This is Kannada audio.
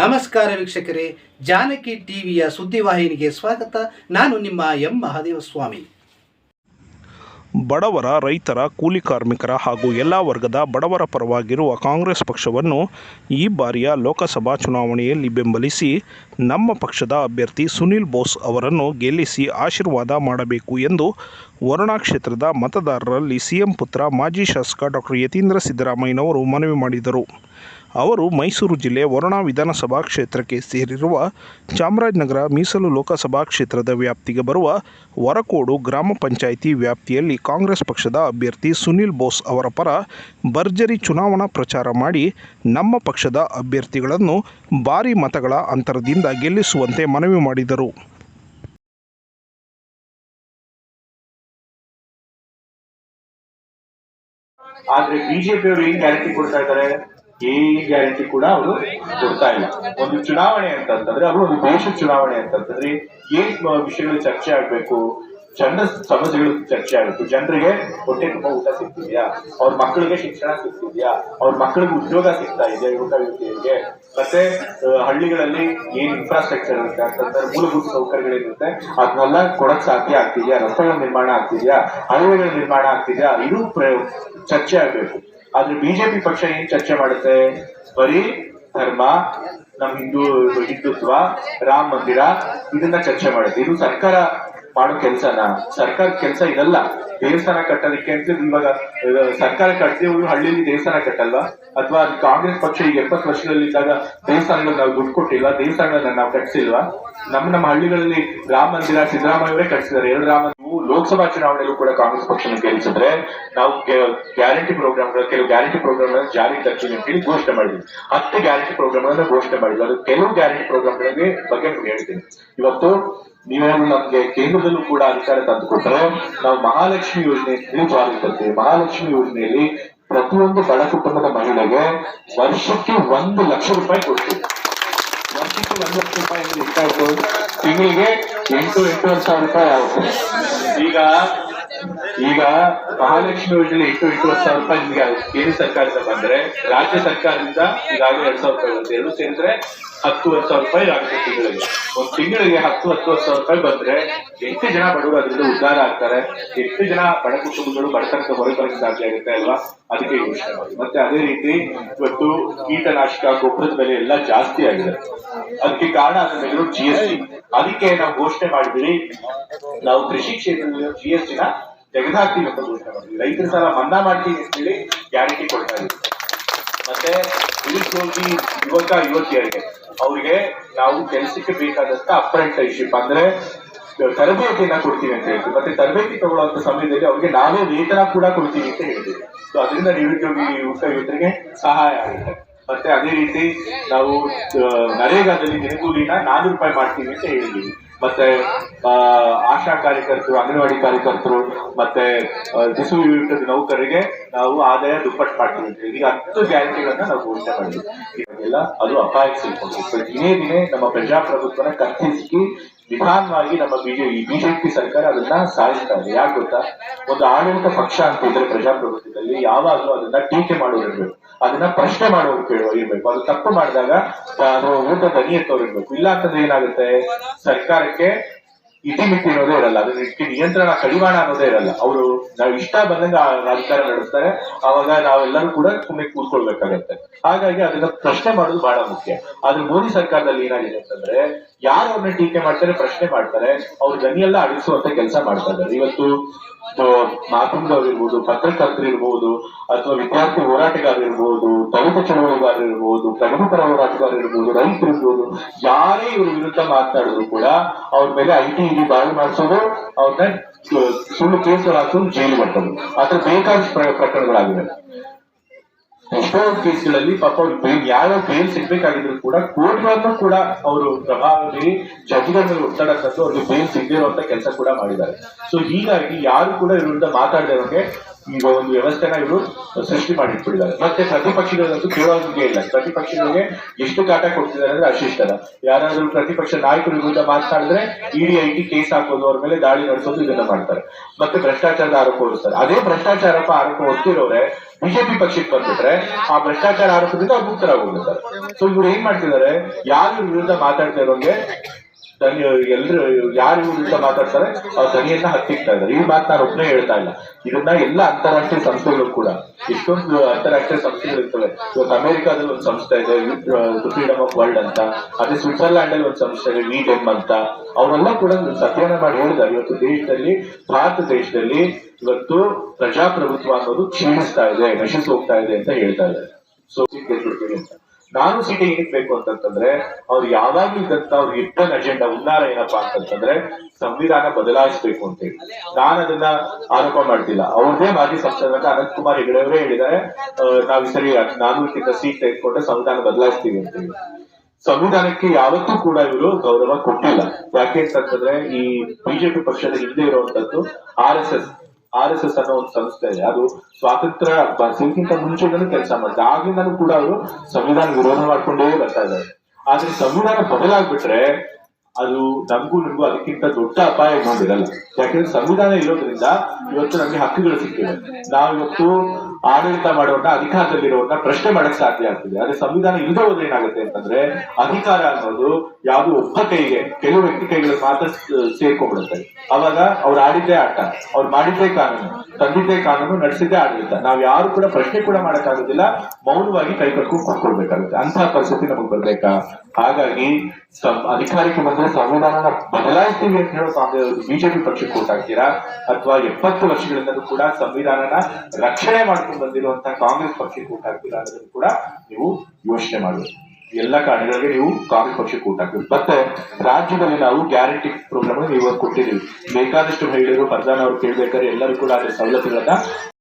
ನಮಸ್ಕಾರ ವೀಕ್ಷಕರೇ, ಜಾನಕಿ ಟಿವಿಯ ಸುದ್ದಿವಾಹಿನಿಗೆ ಸ್ವಾಗತ. ನಾನು ನಿಮ್ಮ ಎಂ. ಮಹಾದೇವ ಸ್ವಾಮಿ ಬಡವರ, ರೈತರ, ಕೂಲಿ ಕಾರ್ಮಿಕರ ಹಾಗೂ ಎಲ್ಲ ವರ್ಗದ ಬಡವರ ಪರವಾಗಿರುವ ಕಾಂಗ್ರೆಸ್ ಪಕ್ಷವನ್ನು ಈ ಬಾರಿಯ ಲೋಕಸಭಾ ಚುನಾವಣೆಯಲ್ಲಿ ಬೆಂಬಲಿಸಿ ನಮ್ಮ ಪಕ್ಷದ ಅಭ್ಯರ್ಥಿ ಸುನಿಲ್ ಬೋಸ್ ಅವರನ್ನು ಗೆಲ್ಲಿಸಿ ಆಶೀರ್ವಾದ ಮಾಡಬೇಕು ಎಂದು ವರುಣಾ ಕ್ಷೇತ್ರದ ಮತದಾರರಲ್ಲಿ ಸಿಎಂ ಪುತ್ರ ಮಾಜಿ ಶಾಸಕ ಡಾಕ್ಟರ್ ಯತೀಂದ್ರ ಸಿದ್ದರಾಮಯ್ಯನವರು ಮನವಿ ಮಾಡಿದರು. ಅವರು ಮೈಸೂರು ಜಿಲ್ಲೆ ವರುಣಾ ವಿಧಾನಸಭಾ ಕ್ಷೇತ್ರಕ್ಕೆ ಸೇರಿರುವ ಚಾಮರಾಜನಗರ ಮೀಸಲು ಲೋಕಸಭಾ ಕ್ಷೇತ್ರದ ವ್ಯಾಪ್ತಿಗೆ ಬರುವ ವರಕೋಡು ಗ್ರಾಮ ಪಂಚಾಯಿತಿ ವ್ಯಾಪ್ತಿಯಲ್ಲಿ ಕಾಂಗ್ರೆಸ್ ಪಕ್ಷದ ಅಭ್ಯರ್ಥಿ ಸುನಿಲ್ ಬೋಸ್ ಅವರ ಪರ ಭರ್ಜರಿ ಚುನಾವಣಾ ಪ್ರಚಾರ ಮಾಡಿ ನಮ್ಮ ಪಕ್ಷದ ಅಭ್ಯರ್ಥಿಗಳನ್ನು ಭಾರೀ ಮತಗಳ ಅಂತರದಿಂದ ಗೆಲ್ಲಿಸುವಂತೆ ಮನವಿ ಮಾಡಿದರು. ಆದ್ರೆ ಬಿಜೆಪಿ ಅವರು ಏನ್ ಗ್ಯಾರಂಟಿ ಕೊಡ್ತಾ ಇದ್ದಾರೆ? ಏನ್ ಗ್ಯಾರಂಟಿ ಕೂಡ ಅವರು ಕೊಡ್ತಾ ಇಲ್ಲ. ಒಂದು ಚುನಾವಣೆ ಅಂತಂತಂದ್ರೆ ಅವರು ಒಂದು ದೇಶ ಚುನಾವಣೆ ಅಂತಂತಂದ್ರೆ ಏನ್ ವಿಷಯಗಳು ಚರ್ಚೆ ಆಗ್ಬೇಕು? ಜನರ ಸಮಸ್ಯೆಗಳು ಚರ್ಚೆ ಆಗಬೇಕು. ಜನರಿಗೆ ಹೊಟ್ಟೆ ತುಂಬಾ ಊಟ ಸಿಗ್ತಿದ್ಯಾ? ಅವ್ರ ಮಕ್ಕಳಿಗೆ ಶಿಕ್ಷಣ ಸಿಗ್ತಿದ್ಯಾ? ಅವ್ರ ಮಕ್ಕಳಿಗೆ ಉದ್ಯೋಗ ಸಿಗ್ತಾ ಇದೆಯಾ? ಯುವಕ, ಯುವತಿಯರಿಗೆ? ಮತ್ತೆ ಹಳ್ಳಿಗಳಲ್ಲಿ ಏನ್ ಇನ್ಫ್ರಾಸ್ಟ್ರಕ್ಚರ್ ಇರುತ್ತೆ ಅಂತಂದ್ರೆ ಮೂಲಭೂತ ಸೌಕರ್ಯಗಳಿರುತ್ತೆ. ಅದನ್ನೆಲ್ಲ ಕೊಡಕ್ ಸಾಧ್ಯ ಆಗ್ತಿದ್ಯಾ? ರಸ್ತೆಗಳ ನಿರ್ಮಾಣ ಆಗ್ತಿದ್ಯಾ? ಹೈವೇಗಳ ನಿರ್ಮಾಣ ಆಗ್ತಿದ್ಯಾ? ಇದು ಚರ್ಚೆ ಆಗ್ಬೇಕು. ಆದ್ರೆ ಬಿಜೆಪಿ ಪಕ್ಷ ಏನ್ ಚರ್ಚೆ ಮಾಡುತ್ತೆ? ಬರೀ ಧರ್ಮ, ನಮ್ ಹಿಂದೂ ಹಿಂದುತ್ವ, ರಾಮ ಮಂದಿರ, ಇದನ್ನ ಚರ್ಚೆ ಮಾಡುತ್ತೆ. ಇದು ಸರ್ಕಾರ ಮಾಡೋ ಕೆಲ್ಸನ? ಸರ್ಕಾರ ಕೆಲಸ ಇದಲ್ಲ. ದೇವಸ್ಥಾನ ಕಟ್ಟೋದಕ್ಕೆ ಅಂತ ಇವಾಗ ಸರ್ಕಾರ ಕಟ್ಟಿದವರು ಹಳ್ಳಿಯಲ್ಲಿ ದೇವಸ್ಥಾನ ಕಟ್ಟಲ್ವಾ? ಅಥವಾ ಕಾಂಗ್ರೆಸ್ ಪಕ್ಷ ಈಗ ಎಪ್ಪತ್ತು ವರ್ಷದಲ್ಲಿದ್ದಾಗ ದೇವಸ್ಥಾನಗಳು ನಾವು ದುಡ್ಡು ಕೊಟ್ಟಿಲ್ಲ ದೇವಸ್ಥಾನಗಳನ್ನ ನಾವು ಕಟ್ಸಿಲ್ವಾ? ನಮ್ಮ ನಮ್ಮ ಹಳ್ಳಿಗಳಲ್ಲಿ ರಾಮ ಮಂದಿರ, ಸಿದ್ದರಾಮಯ್ಯವರೇ ಕಟ್ಸಿದ್ದಾರೆ. ಎರಡು ರಾಮ ಲೋಕಸಭಾ ಚುನಾವಣೆಯಲ್ಲೂ ಕೂಡ ಕಾಂಗ್ರೆಸ್ ಪಕ್ಷನ ಗೆಲ್ಲಿಸಿದ್ರೆ ನಾವು ಗ್ಯಾರಂಟಿ ಪ್ರೋಗ್ರಾಮ್ ಕೆಲವು ಗ್ಯಾರಂಟಿ ಪ್ರೋಗ್ರಾಮ್ ಜಾರಿ ತರ್ತೀವಿ ಅಂತ ಹೇಳಿ ಘೋಷಣೆ ಮಾಡಿದ್ವಿ. ಹತ್ತು ಗ್ಯಾರಂಟಿ ಪ್ರೋಗ್ರಾಮ್ ಘೋಷಣೆ ಮಾಡಿದ್ವಿ. ಅದು ಕೆಲವು ಗ್ಯಾರಂಟಿ ಪ್ರೋಗ್ರಾಮ್ಗಳಿಗೆ ಬಗ್ಗೆ ನಿಮ್ಗೆ ಹೇಳ್ತೀನಿ. ಇವತ್ತು ನೀವು ನಮ್ಗೆ ಕೇಂದ್ರದಲ್ಲೂ ಕೂಡ ಅಧಿಕಾರ ತಂದುಕೊಟ್ರೆ ನಾವು ಮಹಾಲಕ್ಷ್ಮಿ ಯೋಜನೆ ಜಾರಿ ತರ್ತೀವಿ. ಮಹಾಲಕ್ಷ್ಮಿ ಯೋಜನೆಯಲ್ಲಿ ಪ್ರತಿಯೊಂದು ಬಡ ಕುಟುಂಬದ ಮಹಿಳೆಗೆ ವರ್ಷಕ್ಕೆ ಒಂದು ಲಕ್ಷ ರೂಪಾಯಿ ಕೊಡ್ತೀವಿ. ವರ್ಷಕ್ಕೆ ಒಂದು ಲಕ್ಷ ರೂಪಾಯಿ ತಿಂಗಳಿಗೆ ಎಂಟು ಎಂಟೂವರೆ ಸಾವಿರ ರೂಪಾಯಿ ಆಗುತ್ತೆ ಈಗ ಈಗ ಮಹಾಲಕ್ಷ್ಮಿ ಯೋಜನೆ ಎಂಟು ಎಂಟೂವರೆ ಸಾವಿರ ರೂಪಾಯಿ ನಿಮಗೆ ಕೇಂದ್ರ ಸರ್ಕಾರದಿಂದ ಬಂದ್ರೆ, ರಾಜ್ಯ ಸರ್ಕಾರದಿಂದ ಈಗಾಗಲೇ ಎರಡ್ ಸಾವಿರ ರೂಪಾಯಿ ಎರಡು ಸೇರಿದ್ರೆ ಹತ್ತುವರೆ ಸಾವಿರ ರೂಪಾಯಿ ಆಗುತ್ತೆ ತಿಂಗಳಿಗೆ. ಒಂದು ತಿಂಗಳಿಗೆ ಹತ್ತು ಹತ್ತು ಸಾವಿರ ರೂಪಾಯಿ ಬಂದ್ರೆ ಎಷ್ಟು ಜನ ಬಡವರು ಅದರಿಂದ ಉದ್ಧಾರ ಆಗ್ತಾರೆ? ಎಷ್ಟು ಜನ ಬಡ ಕುಟುಂಬಗಳು ಬಡತನಕ್ಕೆ ಹೊರಬರಕ್ಕೆ ಸಾಧ್ಯ ಆಗುತ್ತೆ ಅಲ್ವಾ? ಅದಕ್ಕೆ ಯೋಚನೆ ಮಾಡಿ. ಮತ್ತೆ ಅದೇ ರೀತಿ ಇವತ್ತು ಕೀಟನಾಶಕ, ಗೊಬ್ಬರದ ಬೆಲೆ ಎಲ್ಲ ಜಾಸ್ತಿ ಆಗಿದೆ. ಅದಕ್ಕೆ ಕಾರಣ ಅಂದ್ರೆ ಜಿ ಎಸ್ ಟಿ ಅದಕ್ಕೆ ನಾವು ಘೋಷಣೆ ಮಾಡಿದ್ವಿ ನಾವು ಕೃಷಿ ಕ್ಷೇತ್ರದಲ್ಲಿ ಜಿ ಎಸ್ ಟಿನ ತೆಗೆದಾಕ್ತೀವಿ ಅಂತ ಘೋಷಣೆ ಮಾಡಿದ್ವಿ ರೈತರ ಸಾಲ ಮನ್ನಾ ಮಾಡ್ತೀವಿ ಅಂತೇಳಿ ಗ್ಯಾರಂಟಿ ಕೊಡ್ತಾ ಇದ್ದೀವಿ. ಮತ್ತೆ ನಿರುದ್ಯೋಗಿ ಯುವಕ ಯುವತಿಯರಿಗೆ ಅವರಿಗೆ ನಾವು ಕೆಲಸಕ್ಕೆ ಬೇಕಾದಂತ ಅಪ್ರೆಂಟೈಶಿಪ್ ಅಂದ್ರೆ, ತರಬೇತಿಯನ್ನ ಕೊಡ್ತೀವಿ ಅಂತ ಹೇಳ್ತೀವಿ. ಮತ್ತೆ ತರಬೇತಿ ತಗೊಳ್ಳುವಂತ ಸಮಯದಲ್ಲಿ ಅವ್ರಿಗೆ ನಾವೇ ವೇತನ ಕೂಡ ಕೊಡ್ತೀವಿ ಅಂತ ಹೇಳ್ತೀವಿ. ಸೊ ಅದರಿಂದ ನಿರುದ್ಯೋಗಿ ಯುವಕ ಯುವತರಿಗೆ ಸಹಾಯ ಆಗುತ್ತೆ. ಮತ್ತೆ ಅದೇ ರೀತಿ ನಾವು ನರೇಗಾದಲ್ಲಿ ದಿನಗೂಲಿನ ನಾನೂರು ರೂಪಾಯಿ ಮಾಡ್ತೀವಿ ಅಂತ ಹೇಳಿದ್ದೀವಿ. ಮತ್ತೆ ಆಶಾ ಕಾರ್ಯಕರ್ತರು, ಅಂಗನವಾಡಿ ಕಾರ್ಯಕರ್ತರು, ಮತ್ತೆ ದಿಸು ವಿರುದ್ಧದ ನೌಕರರಿಗೆ ನಾವು ಆದಾಯ ದುಪ್ಪಟ್ಟು ಮಾಡ್ತೀವಿ ಈಗ ಹತ್ತು ಗ್ಯಾರಂಟಿಗಳನ್ನ ನಾವು ಘೋಷಣೆ ಮಾಡಿದ್ವಿ ಇವಾಗೆಲ್ಲ ಅದು ಅಪಾಯಕ್ಕೆ ಸಿಕ್ಕೊಂಡಿದೆ ದಿನೇ ದಿನೇ ನಮ್ಮ ಪ್ರಜಾಪ್ರಭುತ್ವನ ಕತ್ತಿಸಿ ನಿಧಾನವಾಗಿ ನಮ್ಮ ಬಿಜೆಪಿ ಬಿಜೆಪಿ ಸರ್ಕಾರ ಅದನ್ನ ಸಾಧಿಸ್ತಾ ಇದೆ. ಯಾಕೆ ಗೊತ್ತಾ? ಒಂದು ಆಡಳಿತ ಪಕ್ಷ ಅಂತ ಇದ್ರೆ ಪ್ರಜಾಪ್ರಭುತ್ವದಲ್ಲಿ ಯಾವಾಗಲೂ ಅದನ್ನ ಟೀಕೆ ಮಾಡೋರಿರ್ಬೇಕು ಅದನ್ನ ಪ್ರಶ್ನೆ ಮಾಡೋರು ಇರ್ಬೇಕು. ಅದು ತಪ್ಪು ಮಾಡಿದಾಗ ಅದು ಊಟ ದನಿ ಎತ್ತೋರಿರ್ಬೇಕು ಇಲ್ಲ ಅಂತಂದ್ರೆ ಏನಾಗುತ್ತೆ? ಸರ್ಕಾರಕ್ಕೆ ಇತಿಮಿತಿ ಇರೋದೇ ಇರಲ್ಲ. ಅದನ್ನ ಇದಕ್ಕೆ ನಿಯಂತ್ರಣ ಕಡಿವಾಣ ಅನ್ನೋದೇ ಇರಲ್ಲ. ಅವರು ನಾವು ಇಷ್ಟ ಬಂದಂಗ ರಾಜಕಾರಣ ನಡೆಸ್ತಾರೆ. ಅವಾಗ ನಾವೆಲ್ಲರೂ ಕೂಡ ಸುಮ್ಮನೆ ಕೂತ್ಕೊಳ್ಬೇಕಾಗತ್ತೆ. ಹಾಗಾಗಿ ಅದನ್ನ ಪ್ರಶ್ನೆ ಮಾಡೋದು ಬಹಳ ಮುಖ್ಯ. ಆದ್ರೆ ಮೋದಿ ಸರ್ಕಾರದಲ್ಲಿ ಏನಾಗಿದೆ ಅಂತಂದ್ರೆ, ಯಾರು ಅವ್ರನ್ನ ಟೀಕೆ ಮಾಡ್ತಾರೆ, ಪ್ರಶ್ನೆ ಮಾಡ್ತಾರೆ, ಅವ್ರ ಜನಿಯೆಲ್ಲ ಅಳಿಸುವಂತ ಕೆಲಸ ಮಾಡ್ತಾ ಇದ್ದಾರೆ. ಇವತ್ತು ಮಾಧ್ಯಮದವ್ರಿರ್ಬೋದು ಪತ್ರಕರ್ತರಿರ್ಬೋದು, ಅಥವಾ ವಿದ್ಯಾರ್ಥಿ ಹೋರಾಟಗಾರರಿರ್ಬೋದು ದಲಿತ ಚಳವಳಿಗಾರರಿರ್ಬೋದು ಪ್ರಗತಿಪರ ರೈತರು ರೈತರಿರ್ಬೋದು, ಯಾರೇ ಇವ್ರ ವಿರುದ್ಧ ಮಾತನಾಡಿದ್ರು ಕೂಡ, ಅವ್ರ ಮೇಲೆ ಐ ಇಡಿ ದಾಳಿ ಮಾಡಿಸೋದು ಅವ್ರನ್ನ ಸುಳ್ಳು ಕೇಸ್ಗಳು ಹಾಕೋದು ಜೈಲು ಮಾಡ್ತದೆ ಬೇಕಾದಷ್ಟು ಪ್ರ- ಪ್ರಕರಣಗಳಾಗಿವೆ. ಎಷ್ಟೋ ಕೇಸ್ಗಳಲ್ಲಿ ಪಾಪ ಯಾವ ಬೇಲ್ ಸಿಗ್ಬೇಕಾಗಿದ್ರು ಕೂಡ ಕೋರ್ಟ್ಗಳನ್ನು ಕೂಡ ಅವರು ಪ್ರಭಾವಿ ಜಡ್ಜ್ಗಳ ಮೇಲೆ ಒತ್ತಡ ತಂದು ಅವ್ರಿಗೆ ಬೇಲ್ ಸಿಗದಿರುವಂತ ಕೆಲಸ ಕೂಡ ಮಾಡಿದ್ದಾರೆ. ಸೊ ಹೀಗಾಗಿ ಯಾರು ಕೂಡ ಇವ್ರ ಮಾತಾಡದೆ ಮಾತಾಡದವ್ರಿಗೆ ಈಗ ಒಂದು ವ್ಯವಸ್ಥೆನ ಇವರು ಸೃಷ್ಟಿ ಮಾಡಿಟ್ಬಿಟ್ಟಿದ್ದಾರೆ. ಮತ್ತೆ ಪ್ರತಿಪಕ್ಷಗಳಂತೂ ಕೇಳೋದಕ್ಕೆ ಇಲ್ಲ. ಪ್ರತಿಪಕ್ಷಗಳಿಗೆ ಎಷ್ಟು ಕಾಟ ಕೊಡ್ತಿದ್ದಾರೆ ಅಂದ್ರೆ ಅಶಿಷ್ಟರ ಯಾರಾದ್ರೂ ಪ್ರತಿಪಕ್ಷ ನಾಯಕರ ವಿರುದ್ಧ ಮಾತನಾಡಿದ್ರೆ ಇಡಿ ಐ ಟಿ ಕೇಸ್ ಹಾಕೋದು, ಅವ್ರ ಮೇಲೆ ದಾಳಿ ನಡೆಸೋದು ಇದನ್ನ ಮಾಡ್ತಾರೆ. ಮತ್ತೆ ಭ್ರಷ್ಟಾಚಾರದ ಆರೋಪ ಹೊರಿಸ್ತಾರೆ ಅದೇ ಭ್ರಷ್ಟಾಚಾರ ಆರೋಪ ಹೊತ್ತಿರೋರೆ ಬಿಜೆಪಿ ಪಕ್ಷಕ್ಕೆ ಬಂದ್ಬಿಟ್ರೆ ಆ ಭ್ರಷ್ಟಾಚಾರ ಆರೋಪದಿಂದ ಅವ್ರು ಸರ್ ಸೊ ಇವ್ರು ಏನ್ ಮಾಡ್ತಿದ್ದಾರೆ? ಯಾರು ವಿರುದ್ಧ ಮಾತಾಡ್ತಾ ಇರೋಂಗೆ ದನಿ ಎಲ್ರು ಯಾರು ವಿರುದ್ಧ ಮಾತಾಡ್ತಾರೆ, ಅವ್ರ ದನಿಯನ್ನ ಹತ್ತಿಕ್ತಾ ಇದ್ದಾರೆ. ಈ ಮಾತು ನಾನು ಒಬ್ಬನೇ ಹೇಳ್ತಾ ಇಲ್ಲ. ಇದನ್ನ ಎಲ್ಲ ಅಂತಾರಾಷ್ಟ್ರೀಯ ಸಂಸ್ಥೆಗಳು ಕೂಡ, ಇಷ್ಟೊಂದು ಅಂತಾರಾಷ್ಟ್ರೀಯ ಸಂಸ್ಥೆಗಳು ಇರ್ತವೆ. ಇವತ್ತು ಅಮೆರಿಕಾದಲ್ಲಿ ಒಂದು ಸಂಸ್ಥೆ ಇದೆ ಫ್ರೀಡಮ್ ಆಫ್ ವರ್ಲ್ಡ್ ಅಂತ. ಅದೇ ಸ್ವಿಟ್ಜರ್ಲ್ಯಾಂಡ್ ಅಲ್ಲಿ ಒಂದು ಸಂಸ್ಥೆ ಇದೆ, ವಿ ಡೆಮ್ ಅಂತ. ಅವರೆಲ್ಲ ಕೂಡ ಸತ್ಯನ ಮಾಡಿ ಹೇಳಿದ್ದಾರೆ. ಇವತ್ತು ದೇಶದಲ್ಲಿ, ಭಾರತ ದೇಶದಲ್ಲಿ ಇವತ್ತು ಪ್ರಜಾಪ್ರಭುತ್ವ ಅನ್ನೋದು ಕ್ಷೀಣಿಸ್ತಾ ಇದೆ ನಶಿಸ್ ಹೋಗ್ತಾ ಇದೆ ಅಂತ ಹೇಳ್ತಾ ಇದ್ದಾರೆ. ಸೊ ಅಂತ. ನಾನು ಸಿಟಿ ಏನಕ್ಕೆ ಬೇಕು ಅಂತಂತಂದ್ರೆ, ಅವ್ರು ಯಾವಾಗ್ಲೂ ಇದ್ದಂತ ಅವ್ರ ಇಟ್ಟ ಅಜೆಂಡಾ ಉನ್ನಾರ ಏನಪ್ಪಾ ಅಂತಂತಂದ್ರೆ, ಸಂವಿಧಾನ ಬದಲಾಯಿಸಬೇಕು ಅಂತ ಹೇಳಿ. ನಾನು ಅದನ್ನ ಆರೋಪ ಮಾಡ್ತಿಲ್ಲ. ಅವ್ರದೇ ಮಾಜಿ ಸಂಸದರಾದ ಅನಂತ್ ಕುಮಾರ್ ಹೆಗಡೆ ಅವರೇ ಹೇಳಿದ್ದಾರೆ ನಾವು ನಾವ್ ನಾನು ಸರಿ ನಾನೂರಕ್ಕಿಂತ ಸೀಟ್ ತೆಗೆದುಕೊಂಡ್ರೆ ಸಂವಿಧಾನ ಬದಲಾಯಿಸ್ತೀವಿ ಅಂತ ಹೇಳಿ. ಸಂವಿಧಾನಕ್ಕೆ ಯಾವತ್ತೂ ಕೂಡ ಇವರು ಗೌರವ ಕೊಟ್ಟಿಲ್ಲ. ಯಾಕೆ ಅಂತಂದ್ರೆ ಈ ಬಿಜೆಪಿ ಪಕ್ಷದ ಹಿಂದೆ ಇರುವಂತದ್ದು R S S R S S ಅನ್ನೋ ಒಂದು ಸಂಸ್ಥೆ ಇದೆ. ಅದು ಸ್ವಾತಂತ್ರ್ಯ ಬರೋಕ್ಕಿಂತ ಮುಂಚೆಗಳು ಕೆಲಸ ಮಾಡಿದೆ ಆಗಿಂದನೂ ಕೂಡ ಅವರು ಸಂವಿಧಾನ ವಿರೋಧ ಮಾಡ್ಕೊಂಡೇ ಬರ್ತಾ ಇದ್ದಾರೆ. ಆದ್ರೆ ಸಂವಿಧಾನ ಬದಲಾಗ್ಬಿಟ್ರೆ ಅದು ನಮಗೂ ನಿಮಗೂ ಅದಕ್ಕಿಂತ ದೊಡ್ಡ ಅಪಾಯ ಇನ್ನೊಂದಿರಲ್ಲ. ಯಾಕಂದ್ರೆ ಸಂವಿಧಾನ ಇರೋದ್ರಿಂದ ಇವತ್ತು ನಮಗೆ ಹಕ್ಕುಗಳು ಸಿಕ್ಕಿವೆ ನಾವು ಇವತ್ತು ಆಡಳಿತ ಮಾಡೋರ್ನ ಅಧಿಕಾರದಲ್ಲಿರೋರ್ನ ಪ್ರಶ್ನೆ ಮಾಡಕ್ ಸಾಧ್ಯ ಆಗ್ತದೆ. ಆದ್ರೆ ಸಂವಿಧಾನ ಇಲ್ಲದೆ ಹೋದ್ರೆ ಏನಾಗುತ್ತೆ ಅಂತಂದ್ರೆ ಅಧಿಕಾರ ಅನ್ನೋದು ಯಾವುದು ಒಬ್ಬ ಕೈಗೆ, ಕೆಲವು ವ್ಯಕ್ತಿ ಕೈಗಳಿಗೆ ಮಾತ್ರ ಸೇರ್ಕೊಂಡ್ಬಿಡುತ್ತೆ. ಅವಾಗ ಅವ್ರು ಆಡಿದ್ದೇ ಆಟ, ಅವ್ರು ಮಾಡಿದ್ದೇ ಕಾನೂನು, ತಂದಿದ್ದೇ ಕಾನೂನು, ನಡೆಸಿದ್ದೇ ಆಡಳಿತ. ನಾವ್ ಯಾರು ಕೂಡ ಪ್ರಶ್ನೆ ಕೂಡ ಮಾಡಕ್ಕಾಗೋದಿಲ್ಲ, ಮೌನವಾಗಿ ಕೈ ಕಟ್ಕೊಂಡು ಕೂತ್ಕೊಳ್ಬೇಕಾಗುತ್ತೆ. ಅಂತಹ ಪರಿಸ್ಥಿತಿ ನಮಗೆ ಬರ್ಬೇಕಾ? ಹಾಗಾಗಿ ಅಧಿಕಾರಕ್ಕೆ ಬಂದ್ರೆ ಸಂವಿಧಾನನ ಬದಲಾಯಿಸ್ತೀವಿ ಅಂತ ಹೇಳೋ ಕಾಂಗ್ರೆಸ್ ಬಿಜೆಪಿ ಪಕ್ಷಕ್ಕೆ ಓಟ್ ಹಾಕ್ತೀರಾ? ಅಥವಾ ಎಪ್ಪತ್ತು ವರ್ಷಗಳಿಂದಲೂ ಕೂಡ ಸಂವಿಧಾನನ ರಕ್ಷಣೆ ಮಾಡ್ಕೊಂಡು ಬಂದಿರುವಂತಹ ಕಾಂಗ್ರೆಸ್ ಪಕ್ಷಕ್ಕೆ ಓಟ್ ಹಾಕ್ತೀರಾ ಅನ್ನೋದನ್ನು ಕೂಡ ನೀವು ಯೋಚನೆ ಮಾಡಬೇಕು. ಎಲ್ಲ ಕಾರಣಗಳಿಗೆ ನೀವು ಕಾಂಗ್ರೆಸ್ ಪಕ್ಷಕ್ಕೆ ಓಟ್ ಹಾಕ್ಬೇಕು. ಮತ್ತೆ ರಾಜ್ಯದಲ್ಲಿ ನಾವು ಗ್ಯಾರಂಟಿ ಪ್ರೋಗ್ರಾಮ್ ನೀವು ಕೊಟ್ಟಿದ್ದೀವಿ. ಬೇಕಾದಷ್ಟು ಮಹಿಳೆಯರು, ಪ್ರಧಾನ ಅವರು ಕೇಳಬೇಕಾದ್ರೆ ಎಲ್ಲರೂ ಕೂಡ ಅದರ ಸವಲತ್ತುಗಳನ್ನ